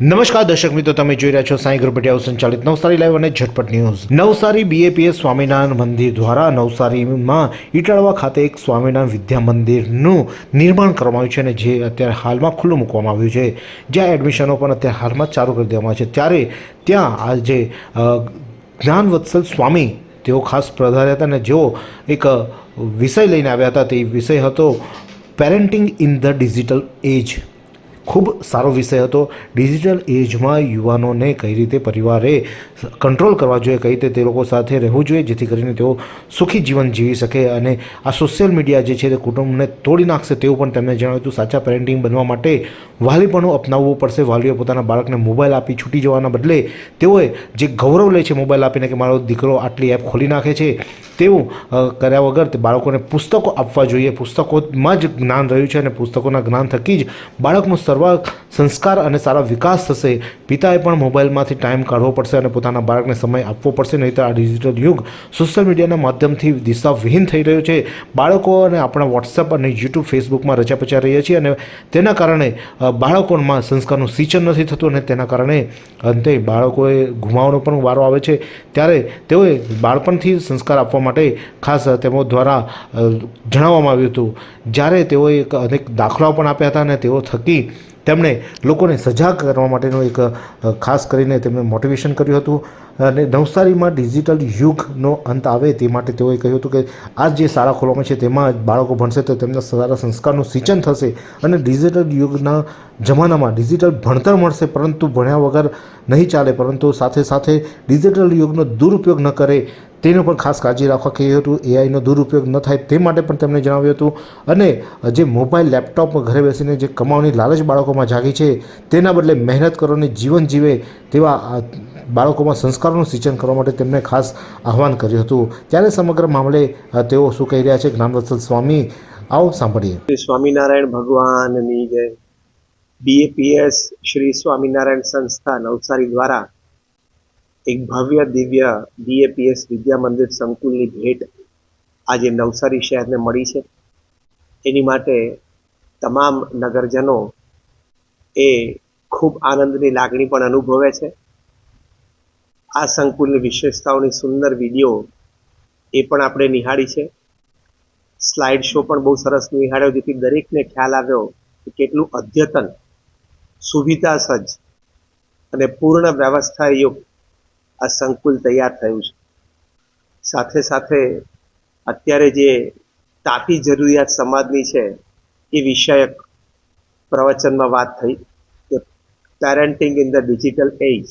નમસ્કાર દર્શક મિત્રો, તમે જોઈ રહ્યા છો સાંઈ ગ્રુપ પટિયાવ સંચાલિત નવસારી લાઈવ અને ઝટપટ ન્યૂઝ. નવસારી બીએપીએસ સ્વામિનારાયણ મંદિર દ્વારા નવસારીમાં ઇટાળવા ખાતે એક સ્વામિનારાયણ વિદ્યા મંદિરનું નિર્માણ કરવામાં આવ્યું છે અને જે અત્યારે હાલમાં ખુલ્લું મૂકવામાં આવ્યું છે. જ્યાં એડમિશનો પણ અત્યારે હાલમાં ચાલુ કરી દેવામાં છે. ત્યારે ત્યાં આજે જ્ઞાનવત્સલ સ્વામી, તેઓ ખાસ પધાર્યા હતા અને જેઓ એક વિષય લઈને આવ્યા હતા. તે વિષય હતો parenting in the digital age ખૂબ સારો વિષય હતો. ડિજિટલ એજમાં યુવાનોને કઈ રીતે પરિવારે કંટ્રોલ કરવા જોઈએ, કઈ રીતે તે લોકો સાથે રહેવું જોઈએ, જેથી કરીને તેઓ સુખી જીવન જીવી શકે અને આ સોશિયલ મીડિયા જે છે તે કુટુંબને તોડી નાખશે તેવું પણ તેમણે જણાવ્યું હતું. સાચા પેરેન્ટિંગ બનવા માટે વાલીપણું અપનાવવું પડશે. વાલીઓ પોતાના બાળકને મોબાઈલ આપી છૂટી જવાના બદલે તેઓએ જે ગૌરવ લે છે મોબાઈલ આપીને કે મારો દીકરો આટલી એપ ખોલી નાખે છે, તેવું કર્યા વગર તે બાળકોને પુસ્તકો આપવા જોઈએ. પુસ્તકોમાં જ જ્ઞાન રહ્યું છે અને પુસ્તકોના જ્ઞાન થકી જ બાળકનો સર્વ સંસ્કાર અને સારા વિકાસ થશે. પિતાએ પણ મોબાઈલમાંથી ટાઈમ કાઢવો પડશે અને પોતાના બાળકને સમય આપવો પડશે નહીં તો આ ડિજિટલ યુગ સોશિયલ મીડિયાના માધ્યમથી દિશાવિહીન થઈ રહ્યો છે. બાળકો અને આપણા વોટ્સઅપ અને યુટ્યુબ ફેસબુકમાં રચા રહ્યા છીએ અને તેના કારણે બાળકોમાં સંસ્કારનું સિંચન નથી થતું અને તેના કારણે અંતે બાળકોએ ગુમાવવાનો પણ વારો આવે છે. ત્યારે તેઓએ બાળપણથી સંસ્કાર આપવા માટે ખાસ તેમો દ્વારા જણાવવામાં આવ્યું હતું. જ્યારે તેઓએ અનેક દાખલાઓ પણ આપ્યા હતા અને તેઓ થકી તેમણે લોકોને સજાગ કરવા માટેનું એક ખાસ કરીને તેમણે મોટિવેશન કર્યું હતું. અને નવસારીમાં ડિજિટલ યુગનો અંત આવે તે માટે તેઓએ કહ્યું હતું કે આ જે શાળા ખોલવામાં છે તેમાં બાળકો ભણશે તો તેમના સારા સંસ્કારનું સિંચન થશે અને ડિજિટલ યુગના જમાનામાં ડિજિટલ ભણતર મળશે, પરંતુ ભણ્યા વગર નહીં ચાલે. પરંતુ સાથે સાથે ડિજિટલ યુગનો દુરુપયોગ ન કરે તેનું પણ ખાસ કાળજી રાખવા કહ્યું હતું. એઆઈનો દુરુપયોગ ન થાય તે માટે પણ તેમણે જણાવ્યું હતું. અને જે મોબાઈલ, લેપટોપ ઘરે બેસીને જે કમાવાની લાલચ બાળકોમાં જાગી છે, તેના બદલે મહેનત કરો જીવન જીવે તેવા બાળકોમાં સંસ્કારોનું સિંચન કરવા માટે તેમણે ખાસ આહવાન કર્યું હતું. ત્યારે સમગ્ર મામલે તેઓ શું કહી રહ્યા છે? જ્ઞાનવત્સલ સ્વામી, આવો સાંભળીએ. સ્વામિનારાયણ ભગવાનની જય બીએપીએસ શ્રી સ્વામિનારાયણ સંસ્થા નવસારી દ્વારા એક ભવ્ય દિવ્ય બીએપીએસ વિદ્યા મંદિર સંકુલની ભેટ આજે નવસારી શહેરને મળી છે. એની માટે તમામ નગરજનો એ ખૂબ આનંદની લાગણી પણ અનુભવે છે. આ સંકુલની વિશેષતાઓની સુંદર વીડિયો એ પણ આપણે નિહાળી છે. સ્લાઇડ શો પણ બહુ સરસ નિહાળ્યો, જેથી દરેકને ખ્યાલ આવ્યો કે કેટલું અદ્યતન સુવિધા સજ્જ અને પૂર્ણ વ્યવસ્થાયુક્ત આ સંકુલ તૈયાર થયું છે. સાથે સાથે અત્યારે જે તાતી જરૂરિયાત સમાજની છે, એ વિષયક પ્રવચનમાં વાત થઈ કે parenting in the digital age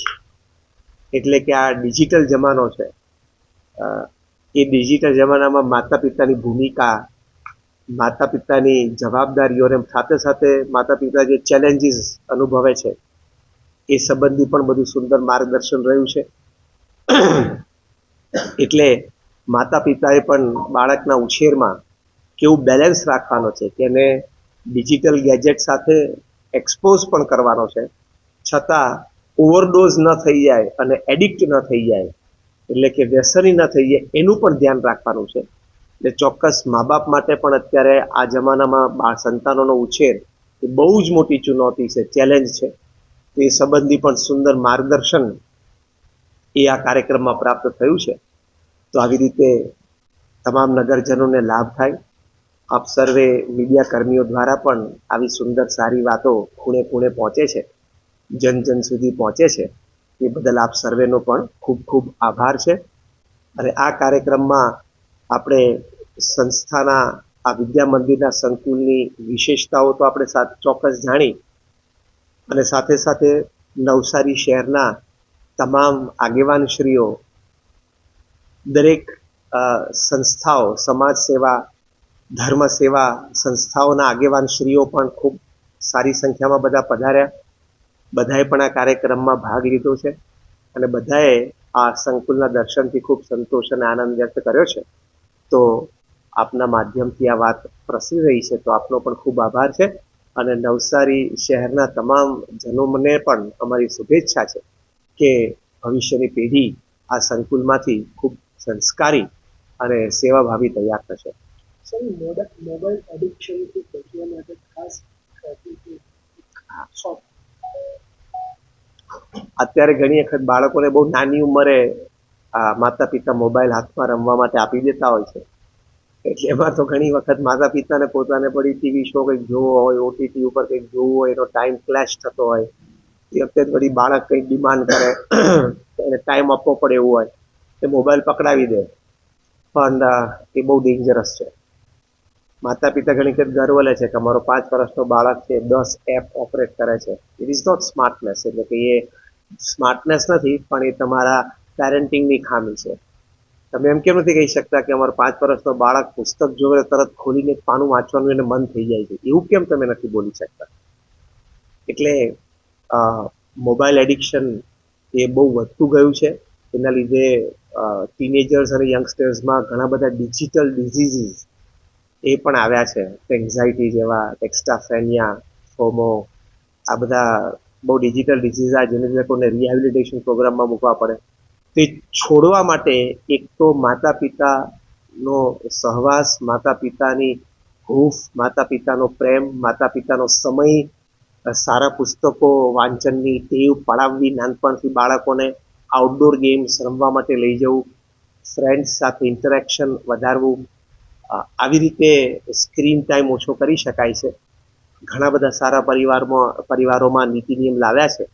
એટલે કે આ ડિજિટલ જમાનો છે. એ ડિજિટલ જમાનામાં માતા પિતાની ભૂમિકા માતા પિતાની જવાબદારીઓ અને સાથે સાથે માતા પિતા જે ચેલેન્જીસ અનુભવે છે, એ સંબંધી પણ બધું સુંદર માર્ગદર્શન રહ્યું છે. એટલે માતા પિતાએ પણ બાળકના ઉછેરમાં કેવું બેલેન્સ રાખવાનો છે એને ડિજિટલ ગેજેટ સાથે એક્સપોઝ પણ કરવાનો છે. છતાં ઓવરડોઝ ન થઈ જાય અને એડિક્ટ ન થઈ જાય, એટલે કે વ્યસની ન થઈ જાય, એનું પણ ધ્યાન રાખવાનું છે. એટલે ચોક્કસ મા બાપ માટે પણ અત્યારે આ જમાનામાં બાળ સંતાનોનો ઉછેર એ બહુ જ મોટી ચુનૌતી છે ચેલેન્જ છે. તે સંબંધી પણ સુંદર માર્ગદર્શન એ આ કાર્યક્રમમાં પ્રાપ્ત થયું છે. તો આવી રીતે તમામ નગરજનોને લાભ થાય. આપ સર્વે મીડિયા કર્મીઓ દ્વારા પણ આવી સુંદર સારી વાતો ખૂણે ખૂણે પહોંચે છે. જન જન સુધી પહોંચે છે. એ બદલ આપ સર્વેનો પણ ખૂબ ખૂબ આભાર છે. અને આ કાર્યક્રમમાં આપણે સંસ્થાના, આ વિદ્યા મંદિરના સંકુલની વિશેષતાઓ તો આપણે ચોક્કસ જાણી. અને સાથે સાથે નવસારી શહેરના તમામ આગેવાનશ્રીઓ, દરેક સંસ્થાઓ સમાજ સેવા ધર્મ સેવા સંસ્થાઓના આગેવાનશ્રીઓ પણ ખૂબ સારી સંખ્યામાં બધા પધાર્યા. બધાએ પણ આ કાર્યક્રમમાં ભાગ લીધો છે અને બધાએ આ સંકુલના દર્શનથી ખૂબ સંતોષ અને આનંદ વ્યક્ત કર્યો છે. તો આપના માધ્યમથી આ વાત પ્રસરી રહી છે તો આપનો પણ ખૂબ આભાર છે અને નવસારી શહેરના તમામ જનોમને પણ અમારી શુભેચ્છા છે. કે ભવિષ્યની પેઢી આ સંકુલમાંથી ખૂબ સંસ્કારી અને સેવાભાવી તૈયાર થશે. મોબાઈલ એડિક્શનથી બચવા માટે ખાસ અત્યારે ઘણી વખત બાળકોને બહુ નાની ઉંમરે આ માતા પિતા મોબાઈલ હાથમાં રમવા માટે આપી દેતા હોય છે. એટલે એમાં તો ઘણી વખત માતા પિતાને પોતાને પડી ટીવી શો કંઈક જોવો હોય ઓટીટી ઉપર કંઈક જોવું હોય એનો ટાઈમ ક્લેશ થતો હોય. એ વખતે વળી બાળક કંઈક ડિમાન્ડ કરે, એને ટાઈમ આપવો પડે એવું હોય, એ મોબાઈલ પકડાવી દે. પણ એ બહુ ડેન્જરસ છે. માતા પિતા ઘણી વખત ગર્વ લે છે કે અમારો પાંચ વર્ષનો બાળક છે, દસ એપ ઓપરેટ કરે છે. ઇટ ઇઝ નોટ સ્માર્ટનેસ એટલે કે એ સ્માર્ટનેસ નથી, પણ એ તમારા પેરેન્ટિંગની ખામી છે. તમે એમ કેમ નથી કહી શકતા કે અમારો પાંચ વર્ષનો બાળક પુસ્તક જોવે, તરત ખોલીને પાનું વાંચવાનું એને મન થઈ જાય છે? એવું કેમ તમે નથી બોલી શકતા? એટલે મોબાઈલ એડિક્શન એ બહુ વધતું ગયું છે. એના લીધે ટીનેજર્સ અને યંગસ્ટર્સમાં ઘણા બધા ડિજિટલ ડિઝીઝીસ એ પણ આવ્યા છે. એન્ઝાયટી જેવા એક્સ્ટ્રાફેનિયા ફોમો, આ બધા બહુ ડિજિટલ ડિઝીઝ આ જેને લોકોને રિહેબિલિટેશન પ્રોગ્રામમાં મૂકવા પડે. તે છોડવા માટે એક તો માતા પિતાનો સહવાસ માતા પિતાની હૂફ માતા પિતાનો પ્રેમ માતા પિતાનો સમય સારા પુસ્તકો, વાંચનની ટેવ પડાવવી, નાનપણથી બાળકોને આઉટડોર ગેમ્સ રમવા માટે લઈ જવું ફ્રેન્ડ્સ સાથે ઇન્ટરેક્શન વધારવું આવી રીતે સ્ક્રીન ટાઈમ ઓછો કરી શકાય છે. ઘણા બધા સારા પરિવારમાં, પરિવારોમાં નીતિ નિયમ લાવ્યા છે.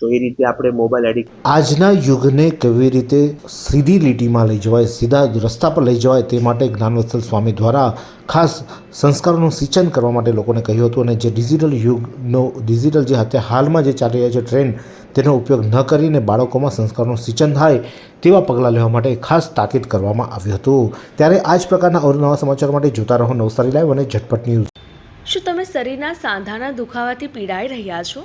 તો એ રીતે આપણે મોબાઈલ એડિક્ટ આજના યુગને કેવી રીતે સીધી લીટીમાં લઈ જવાય સીધા રસ્તા પર લઈ જવાય તે માટે જ્ઞાનવત્સલ સ્વામી દ્વારા ખાસ સંસ્કારોનું સિંચન કરવા માટે લોકોને કહ્યું હતું અને જે ડિજિટલ યુગનો ડિજિટલ જે અત્યારે હાલમાં જે ચાલી રહ્યા છે ટ્રેન્ડ તેનો ઉપયોગ ન કરીને બાળકોમાં સંસ્કારનું સિંચન થાય તેવા પગલાં લેવા માટે ખાસ તાકીદ કરવામાં આવ્યું હતું. ત્યારે આ જ પ્રકારના અવનવા સમાચાર માટે જોતા રહો નવસારી લાઈવ અને ઝટપટ ન્યૂઝ. શું તમે શરીરના સાંધાના દુખાવાથી પીડાઈ રહ્યા છો?